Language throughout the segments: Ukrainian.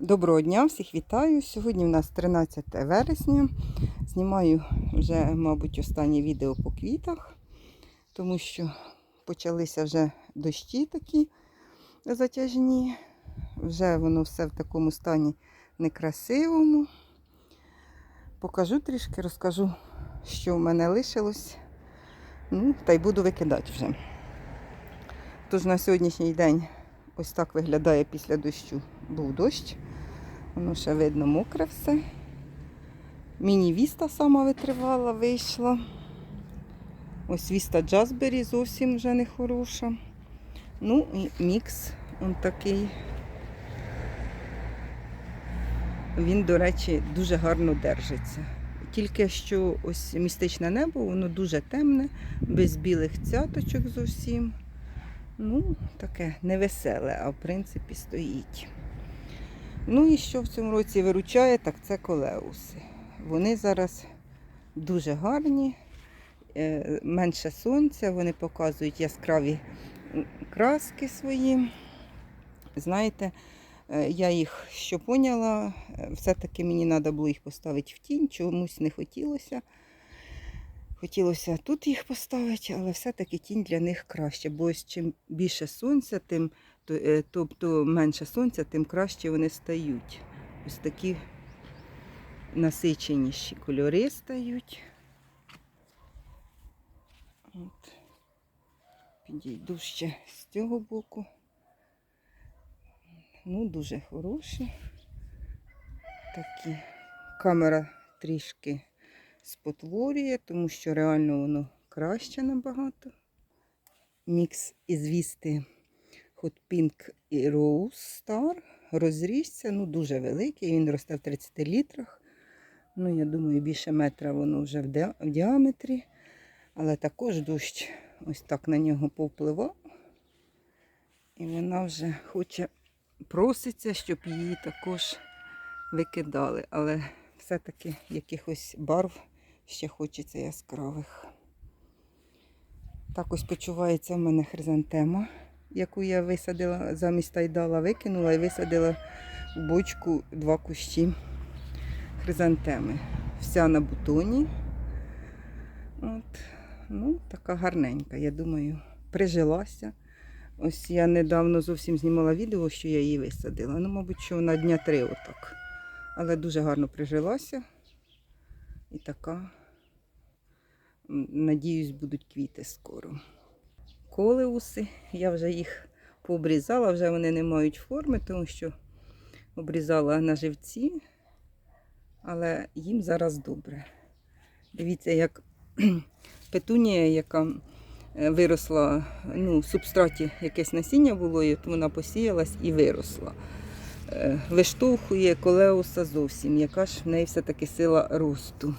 Доброго дня, всіх вітаю. Сьогодні у нас 13 вересня. Знімаю вже, мабуть, останнє відео по квітах, тому що почалися вже дощі такі затяжні. Вже воно все в такому стані некрасивому. Покажу трішки, розкажу, що в мене лишилось. Ну, та й буду викидати вже. Тож на сьогоднішній день ось так виглядає після дощу. Був дощ. Воно ще видно мокре все. Міні-віста сама витривала, вийшла. Ось віста Джазбері зовсім вже не хороша. Ну і мікс он такий. Він, до речі, дуже гарно держиться. Тільки що ось містичне небо, воно дуже темне, без білих цяточок зовсім. Ну, таке невеселе, а в принципі стоїть. Ну і що в цьому році виручає, так це колеуси. Вони зараз дуже гарні, е, менше сонця, вони показують яскраві краски свої. Знаєте, е, я їх що поняла, е, все-таки мені треба було їх поставити в тінь, чомусь не хотілося. Хотілося тут їх поставити, але все-таки тінь для них краще, бо ось чим більше сонця, тим тобто менше сонця, тим краще вони стають. Ось такі насиченіші кольори стають. От. Підійду ще з цього боку. Ну, дуже хороші. Такі. Камера трішки спотворює, тому що реально воно краще набагато. Мікс із вісти Hot Pink і Rose Star розрісся, ну дуже великий, він росте в 30 літрах. Ну, я думаю, більше метра воно вже в, діаметрі. Але також дощ ось так на нього повпливав. І вона вже хоче проситься, щоб її також викидали. Але все-таки якихось барв ще хочеться яскравих. Так ось почувається в мене хризантема, яку я висадила замість тайдала, викинула і висадила в бочку два кущі хризантеми. Вся на бутоні. От. Ну, така гарненька, я думаю, прижилася. Ось я недавно зовсім знімала відео, що я її висадила. Ну, мабуть, що на дня три отак. Але дуже гарно прижилася. І така, надіюсь, будуть квіти скоро. Колеуси, я вже їх пообрізала, вже вони не мають форми, тому що обрізала на живці, але їм зараз добре. Дивіться, як петунія, яка е, виросла, ну, в субстраті якесь насіння було, і вона посіялась і виросла. Е, Виштовхує колеуса зовсім, яка ж в неї все-таки сила росту.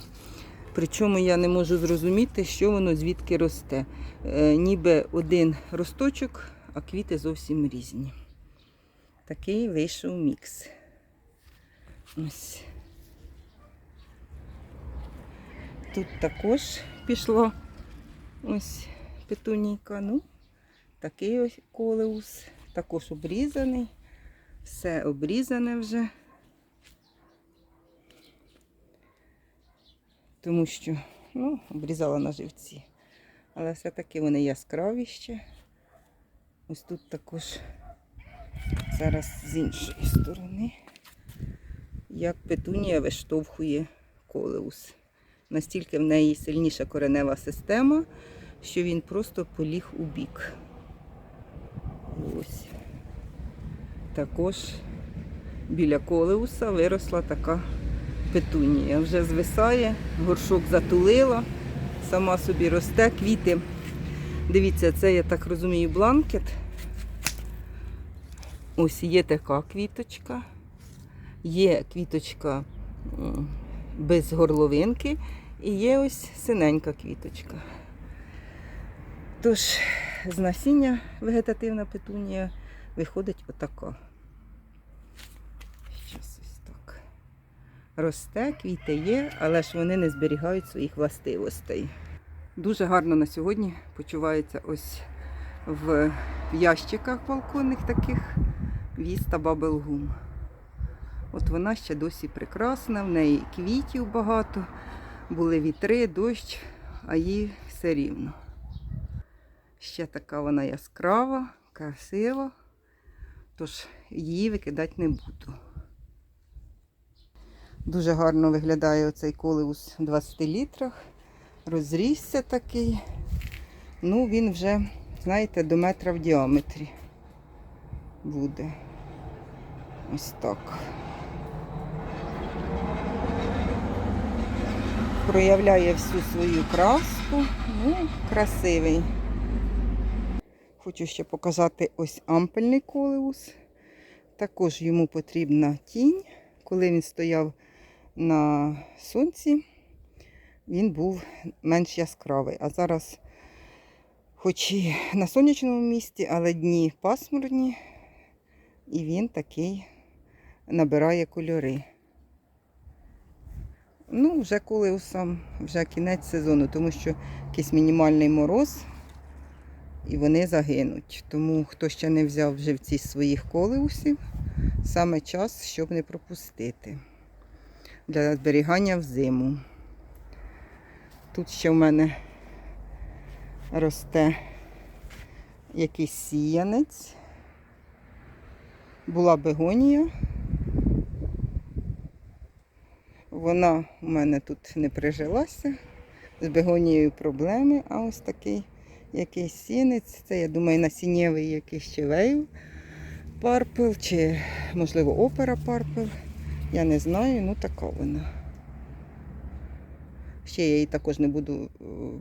Причому я не можу зрозуміти, що воно звідки росте. Е, Ніби один росточок, а квіти зовсім різні. Такий вийшов мікс. Ось. Тут також пішло ось петунійка. Ну, такий ось колеус, також обрізаний. Все обрізане вже. Тому що, ну, обрізала на живці. Але все-таки вони яскраві ще. Ось тут також зараз з іншої сторони, як петунія виштовхує колеус. Настільки в неї сильніша коренева система, що він просто поліг у бік. Ось. Також біля колеуса виросла така петунія. Вже звисає, горшок затулила, сама собі росте, квіти. Дивіться, це, я так розумію, бланкет. Ось є така квіточка. Є квіточка без горловинки і є ось синенька квіточка. Тож, з насіння вегетативна петунія виходить отака. Щас ось так. Росте, квіти є, але ж вони не зберігають своїх властивостей. Дуже гарно на сьогодні почувається ось в ящиках балконних таких віста Бабелгум. От вона ще досі прекрасна, в неї квітів багато, були вітри, дощ, а їй все рівно. Ще така вона яскрава, красива, тож її викидати не буду. Дуже гарно виглядає оцей колеус в 20 літрах. Розрісся такий. Ну, він вже, знаєте, до метра в діаметрі буде. Ось так. Проявляє всю свою краску. Ну, красивий. Хочу ще показати ось ампельний колеус. Також йому потрібна тінь. Коли він стояв на сонці, він був менш яскравий. А зараз, хоч і на сонячному місці, але дні пасмурні, і він такий набирає кольори. Ну, вже колеусам, вже кінець сезону, тому що якийсь мінімальний мороз, і вони загинуть. Тому хто ще не взяв живці своїх колеусів, саме час, щоб не пропустити для зберігання в зиму. Тут ще в мене росте якийсь сіянець. Була бегонія. Вона у мене тут не прижилася. З бегонією проблеми, а ось такий якийсь сінець. Це, я думаю, насіннєвий якийсь щевею парпел, чи, можливо, опера парпел. Я не знаю, ну така вона. Ще я її також не буду е,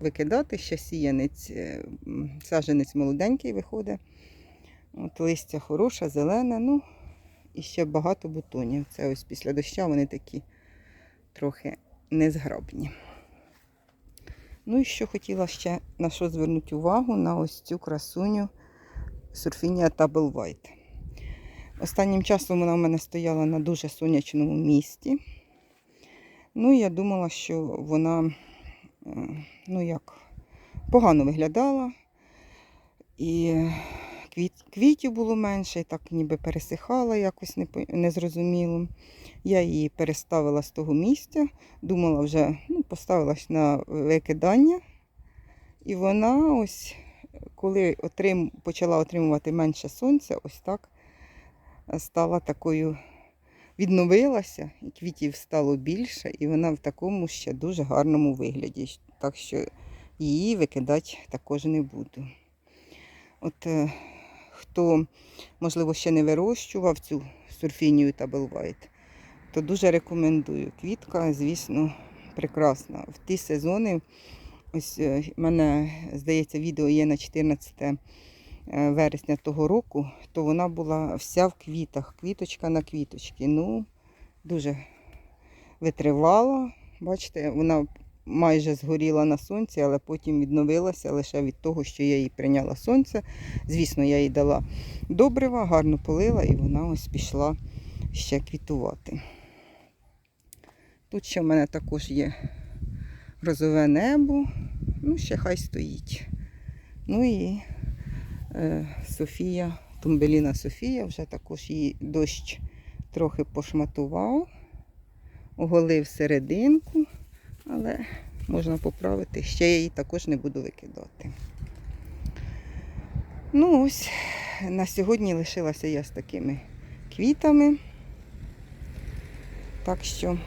викидати, ще сіянець, е, м, саджанець молоденький виходить. От листя хороше, зелене, ну і ще багато бутонів. Це ось після доща вони такі трохи незграбні. Ну і що хотіла ще на що звернути увагу на ось цю красуню сурфінія White. Останнім часом вона в мене стояла на дуже сонячному місці. Ну, я думала, що вона, е, ну як, погано виглядала. І квіт, квітів було менше, і так ніби пересихала якось незрозуміло. Я її переставила з того місця, думала вже, ну, поставилась на викидання. І вона ось, коли отрим, почала отримувати менше сонця, ось так стала такою, відновилася, і квітів стало більше, і вона в такому ще дуже гарному вигляді. Так що її викидати також не буду. От е, хто, можливо, ще не вирощував цю сурфінію та Белвайт, то дуже рекомендую. Квітка, звісно, прекрасна. В ті сезони, ось е, в мене, здається, відео є на 14 е, вересня того року, то вона була вся в квітах, квіточка на квіточці. Ну, дуже витривала. Бачите, вона майже згоріла на сонці, але потім відновилася лише від того, що я їй прийняла сонце. Звісно, я їй дала добрива, гарно полила, і вона ось пішла ще квітувати. Тут ще в мене також є грозове небо. Ну, ще хай стоїть. Ну і е, Софія, Тумбеліна Софія, вже також її дощ трохи пошматував, оголив серединку, але можна поправити. Ще я її також не буду викидати. Ну ось, на сьогодні лишилася я з такими квітами. Так що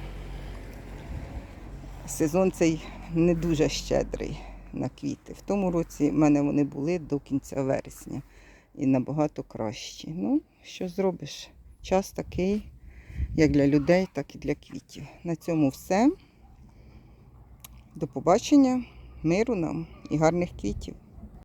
сезон цей не дуже щедрий на квіти. В тому році в мене вони були до кінця вересня і набагато кращі. Ну, що зробиш? Час такий, як для людей, так і для квітів. На цьому все. До побачення, миру нам і гарних квітів.